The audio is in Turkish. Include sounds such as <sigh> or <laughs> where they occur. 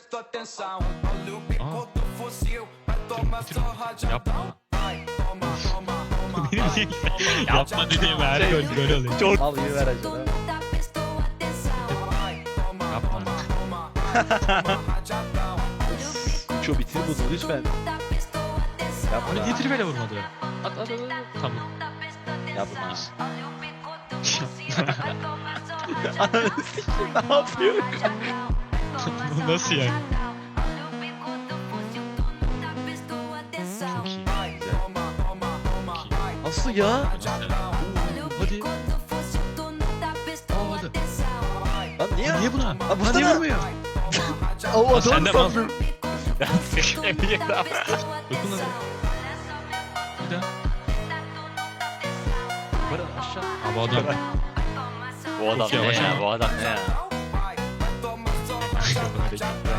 presta atenção. Olha o bico do fuzil, vai tomar só Yapma. Vai, toma, toma, toma. Benim niye yapma dediğim her gol gol oluyor. Çok Mal gibi ver acaba. yapma. Uço bitir bunu lütfen. Yapma. Hani getir böyle vurmadı. At at at. at. Tamam. Yapma. <laughs> Ananı sikeyim ne yapıyor? <laughs> Nasıl yani? Çok iyi. Nasıl ya? Hadi. Aa, hadi. Lan niye? Niye buna? Lan Buna niye vursana. vurmuyor? O Lan sen de mal. sandım. Dokun hadi. Bir daha. Aşağı. Abi bu adam. Bu adam Çok ne yavaş ya? ama. Bu adam ne ya? 말이죠.